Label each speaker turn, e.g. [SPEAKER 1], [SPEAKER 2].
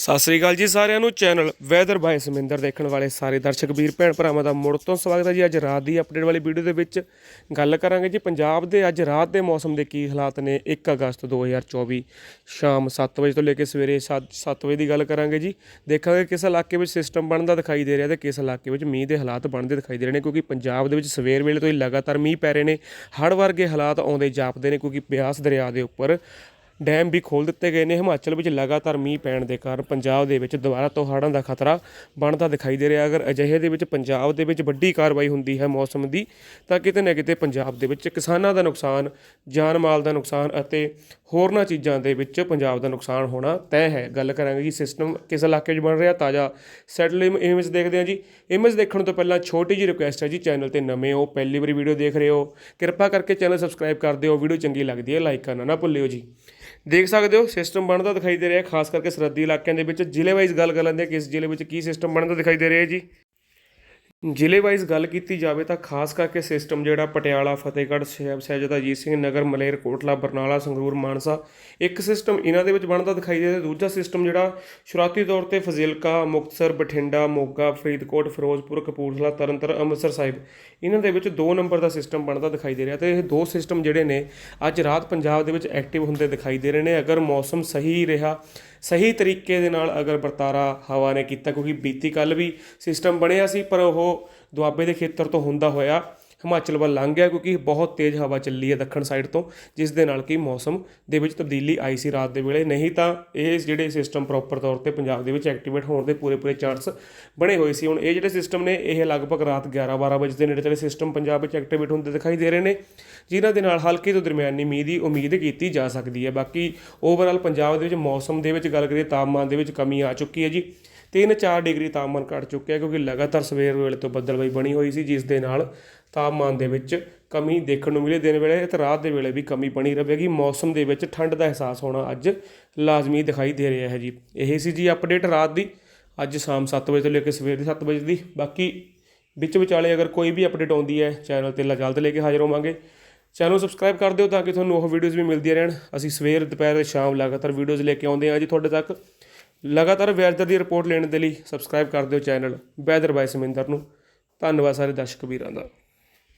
[SPEAKER 1] ਸਤਿ ਸ੍ਰੀ ਅਕਾਲ ਜੀ ਸਾਰਿਆਂ ਨੂੰ। ਚੈਨਲ ਵੈਦਰ ਬਾਈ ਸਮਿੰਦਰ ਦੇਖਣ ਵਾਲੇ ਸਾਰੇ ਦਰਸ਼ਕ ਵੀਰ, ਭੈਣ ਭਰਾਵਾਂ ਦਾ ਮੁੜ ਤੋਂ ਸਵਾਗਤ ਹੈ ਜੀ। ਅੱਜ ਰਾਤ ਦੀ ਅਪਡੇਟ ਵਾਲੀ ਵੀਡੀਓ ਦੇ ਵਿੱਚ ਗੱਲ ਕਰਾਂਗੇ ਜੀ। ਪੰਜਾਬ ਦੇ ਅੱਜ ਰਾਤ ਦੇ ਮੌਸਮ ਦੇ ਕੀ ਹਾਲਾਤ ਨੇ? 1 ਅਗਸਤ 2024 ਸ਼ਾਮ 7 ਵਜੇ ਤੋਂ ਲੈ ਕੇ ਸਵੇਰੇ 7 ਵਜੇ ਦੀ ਗੱਲ ਕਰਾਂਗੇ ਜੀ। ਦੇਖਾਂਗੇ ਕਿਸ ਇਲਾਕੇ ਵਿੱਚ ਸਿਸਟਮ ਬਣਦਾ ਦਿਖਾਈ ਦੇ ਰਿਹਾ ਤੇ ਕਿਸ ਇਲਾਕੇ ਵਿੱਚ ਮੀਂਹ ਦੇ ਹਾਲਾਤ ਬਣਦੇ ਦਿਖਾਈ ਦੇ ਰਹੇ ਨੇ, ਕਿਉਂਕਿ ਪੰਜਾਬ ਦੇ ਵਿੱਚ ਸਵੇਰ ਵੇਲੇ ਤੋਂ ਹੀ ਲਗਾਤਾਰ ਮੀਂਹ ਪੈ ਰਹੇ ਨੇ। ਹੜ੍ਹ ਵਰਗੇ ਹਾਲਾਤ ਆਉਂਦੇ ਜਾਪਦੇ ਨੇ, ਕਿਉਂਕਿ ਬਿਆਸ ਦਰਿਆ ਦੇ ਉੱਪਰ ਡੈਮ ਵੀ ਖੋਲ ਦਿੱਤੇ ਗਏ ਨੇ। ਹਿਮਾਚਲ ਵਿੱਚ ਲਗਾਤਾਰ ਮੀਂਹ ਪੈਣ ਦੇ ਕਾਰਨ ਪੰਜਾਬ ਦੇ ਵਿੱਚ ਦੁਬਾਰਾ ਤੋਂ ਹੜ੍ਹਾਂ ਦਾ ਖਤਰਾ ਬਣਦਾ ਦਿਖਾਈ ਦੇ ਰਿਹਾ। ਅਗਰ ਅਜਿਹੇ ਦੇ ਵਿੱਚ ਪੰਜਾਬ ਦੇ ਵਿੱਚ ਵੱਡੀ ਕਾਰਵਾਈ ਹੁੰਦੀ ਹੈ ਮੌਸਮ ਦੀ, ਤਾਂ ਕਿਤੇ ਨਾ ਕਿਤੇ ਪੰਜਾਬ ਦੇ ਵਿੱਚ ਕਿਸਾਨਾਂ ਦਾ ਨੁਕਸਾਨ, ਜਾਨ ਮਾਲ ਦਾ ਨੁਕਸਾਨ ਅਤੇ ਹੋਰਨਾਂ ਚੀਜ਼ਾਂ ਦੇ ਵਿੱਚ ਪੰਜਾਬ ਦਾ ਨੁਕਸਾਨ ਹੋਣਾ ਤੈਅ ਹੈ। ਗੱਲ ਕਰਾਂਗੇ ਜੀ ਸਿਸਟਮ ਕਿਸ ਇਲਾਕੇ 'ਚ ਬਣ ਰਿਹਾ। ਤਾਜ਼ਾ ਸੈਟਲ ਇਮੇਜ ਦੇਖਦੇ ਹਾਂ ਜੀ। ਇਮੇਜ ਦੇਖਣ ਤੋਂ ਪਹਿਲਾਂ ਛੋਟੀ ਜਿਹੀ ਰਿਕੁਐਸਟ ਹੈ ਜੀ, ਚੈਨਲ ਤੇ ਨਵੇਂ ਹੋ, ਪਹਿਲੀ ਵਾਰੀ ਵੀਡੀਓ ਦੇਖ ਰਹੇ ਹੋ। ਕਿਰਪਾ ਕਰਕੇ ਚੈਨਲ ਸਬਸਕ੍ਰਾਈਬ ਕਰ ਦਿਓ। ਵੀਡੀਓ ਚੰਗੀ ਲੱਗਦੀ ਹੈ, ਲਾਈਕ ਕਰਨਾ ਨਾ ਭੁੱਲਿਓ ਜੀ। ਦੇਖ ਸਕਦੇ ਹੋ ਸਿਸਟਮ ਬਣਦਾ ਦਿਖਾਈ ਦੇ ਰਿਹਾ ਖਾਸ ਕਰਕੇ ਸਰਹੱਦੀ ਇਲਾਕਿਆਂ ਦੇ ਵਿੱਚ। ਜ਼ਿਲ੍ਹੇ ਵਾਈਜ਼ ਗੱਲ ਕਰ ਲੈਂਦੇ ਹਾਂ, ਕਿਸ ਜ਼ਿਲ੍ਹੇ ਵਿੱਚ ਕੀ ਸਿਸਟਮ ਬਣਦਾ ਦਿਖਾਈ ਦੇ ਰਿਹਾ ਜੀ? ਜ਼ਿਲ੍ਹੇ ਵਾਈਜ਼ ਗੱਲ ਕੀਤੀ ਜਾਵੇ ਤਾਂ ਖਾਸ ਕਰਕੇ ਸਿਸਟਮ ਜਿਹੜਾ ਪਟਿਆਲਾ, ਫਤਿਹਗੜ੍ਹ ਸਾਹਿਬ ਸਹਿਜਾਦਾ ਅਜੀਤ ਸਿੰਘ ਨਗਰ ਮਲੇਰਕੋਟਲਾ ਬਰਨਾਲਾ, ਸੰਗਰੂਰ, ਮਾਨਸਾ, ਇੱਕ ਸਿਸਟਮ ਇਹਨਾਂ ਦੇ ਵਿੱਚ ਬਣਦਾ ਦਿਖਾਈ ਦੇ ਰਿਹਾ ਦੂਜਾ ਸਿਸਟਮ ਜਿਹੜਾ ਸ਼ੁਰੂਆਤੀ ਤੌਰ ਤੇ ਫਜ਼ਿਲਕਾ, ਮੁਕਤਸਰ, ਬਠਿੰਡਾ, ਮੋਗਾ, ਫਰੀਦਕੋਟ, ਫਿਰੋਜ਼ਪੁਰ, ਕਪੂਰਥਲਾ, ਤਰਨਤਾਰਨ, ਅੰਮ੍ਰਿਤਸਰ ਸਾਹਿਬ ਇਹਨਾਂ ਦੇ ਵਿੱਚ ਦੋ ਨੰਬਰ ਦਾ ਸਿਸਟਮ ਬਣਦਾ ਦਿਖਾਈ ਦੇ ਰਿਹਾ ਤੇ ਇਹ ਦੋ ਸਿਸਟਮ ਜਿਹੜੇ ਨੇ ਅੱਜ ਰਾਤ ਪੰਜਾਬ ਦੇ ਵਿੱਚ ਐਕਟਿਵ ਹੁੰਦੇ ਦਿਖਾਈ ਦੇ ਰਹੇ ਨੇ। ਅਗਰ ਮੌਸਮ ਸਹੀ ਰਿਹਾ ਸਹੀ ਤਰੀਕੇ ਦੇ ਨਾਲ ਅਗਰ ਵਰਤਾਰਾ ਹਵਾ ਨੇ ਕੀਤਾ, ਕਿਉਂਕਿ ਬੀਤੀ ਕੱਲ ਵੀ ਸਿਸਟਮ ਬਣਿਆ ਸੀ, ਪਰ ਉਹ ਦੁਆਬੇ ਦੇ ਖੇਤਰ ਤੋਂ ਹੁੰਦਾ ਹੋਇਆ ਹਿਮਾਚਲ ਵੱਲ ਲੰਘ ਗਿਆ ਕਿਉਂਕਿ ਬਹੁਤ ਤੇਜ਼ ਹਵਾ ਚੱਲੀ ਹੈ ਦੱਖਣ ਸਾਈਡ ਤੋਂ, ਜਿਸ ਦੇ ਨਾਲ ਕਿ ਮੌਸਮ ਦੇ ਵਿੱਚ ਤਬਦੀਲੀ ਆਈ ਸੀ ਰਾਤ ਦੇ ਵੇਲੇ। ਨਹੀਂ ਤਾਂ ਇਹ ਜਿਹੜੇ ਸਿਸਟਮ ਪ੍ਰੋਪਰ ਤੌਰ ਤੇ ਪੰਜਾਬ ਦੇ ਵਿੱਚ ਐਕਟੀਵੇਟ ਹੋਣ ਦੇ ਪੂਰੇ ਪੂਰੇ ਚਾਂਸ ਬਣੇ ਹੋਏ ਸੀ। ਹੁਣ ਇਹ ਜਿਹੜੇ ਸਿਸਟਮ ਨੇ, ਇਹ ਲਗਭਗ ਰਾਤ 11 12 ਵਜੇ ਦੇ ਨੇੜੇ ਤੇੜੇ ਸਿਸਟਮ ਪੰਜਾਬ ਵਿੱਚ ਐਕਟੀਵੇਟ ਹੁੰਦੇ ਦਿਖਾਈ ਦੇ ਰਹੇ ਨੇ, ਜਿਨ੍ਹਾਂ ਦੇ ਨਾਲ ਹਲਕੀ ਤੋਂ ਦਰਮਿਆਨੀ ਮੀਂਹ ਦੀ ਉਮੀਦ ਕੀਤੀ ਜਾ ਸਕਦੀ ਹੈ। ਬਾਕੀ ਓਵਰਆਲ ਪੰਜਾਬ ਦੇ ਵਿੱਚ ਮੌਸਮ ਦੇ ਵਿੱਚ ਗੱਲ ਕਰੀਏ, ਤਾਪਮਾਨ ਦੇ ਵਿੱਚ ਕਮੀ ਆ ਚੁੱਕੀ ਹੈ ਜੀ। 3-4 ਡਿਗਰੀ ਤਾਪਮਾਨ ਘਟ ਚੁੱਕਿਆ ਕਿਉਂਕਿ ਲਗਾਤਾਰ ਸਵੇਰ ਵੇਲੇ ਤੋਂ ਬੱਦਲਬਾਈ ਬਣੀ ਹੋਈ ਸੀ, ਜਿਸ ਦੇ ਨਾਲ ਤਾਪਮਾਨ ਦੇ ਵਿੱਚ ਕਮੀ ਦੇਖਣ ਨੂੰ ਮਿਲੇ। ਦਿਨ ਵੇਲੇ ਤੇ ਰਾਤ ਦੇ ਵੇਲੇ ਵੀ ਕਮੀ ਬਣੀ ਰਹੇਗੀ। ਮੌਸਮ ਦੇ ਵਿੱਚ ਠੰਡ ਦਾ ਅਹਿਸਾਸ ਹੋਣਾ ਅੱਜ ਲਾਜ਼ਮੀ ਦਿਖਾਈ ਦੇ ਰਿਹਾ ਹੈ ਜੀ। ਇਹ ਸੀ ਜੀ ਅਪਡੇਟ ਰਾਤ ਦੀ, ਅੱਜ ਸ਼ਾਮ 7 ਵਜੇ ਤੋਂ ਲੈ ਕੇ ਸਵੇਰ ਦੇ 7 ਵਜੇ ਦੀ। ਬਾਕੀ ਵਿੱਚ ਵਿਚਾਲੇ ਅਗਰ ਕੋਈ ਵੀ ਅਪਡੇਟ ਆਉਂਦੀ ਹੈ ਚੈਨਲ ਤੇ ਜਲਦ ਲੈ ਕੇ ਹਾਜ਼ਰ ਹੋਵਾਂਗੇ। ਚੈਨਲ ਨੂੰ ਸਬਸਕ੍ਰਾਈਬ ਕਰ ਦਿਓ ਤਾਂ ਕਿ ਤੁਹਾਨੂੰ ਉਹ ਵੀਡੀਓਜ਼ ਵੀ ਮਿਲਦੀਆਂ ਰਹਿਣ। ਅਸੀਂ ਸਵੇਰ, ਦੁਪਹਿਰ ਤੇ ਸ਼ਾਮ ਲਗਾਤਾਰ ਵੀਡੀਓਜ਼ ਲੈ ਕੇ ਆਉਂਦੇ ਹਾਂ। ਜੀ ਤੁਹਾਡੇ ਤੱਕ ਲਗਾਤਾਰ ਵੈਦਰ ਦੀ ਰਿਪੋਰਟ ਲੈਣ ਦੇ ਲਈ ਸਬਸਕ੍ਰਾਈਬ ਕਰ ਦਿਓ ਚੈਨਲ ਵੈਦਰ ਬਾਈ ਸਮਿੰਦਰ ਨੂੰ। ਧੰਨਵਾਦ ਸਾਰੇ ਦਰਸ਼ਕ ਵੀਰਾਂ ਦਾ।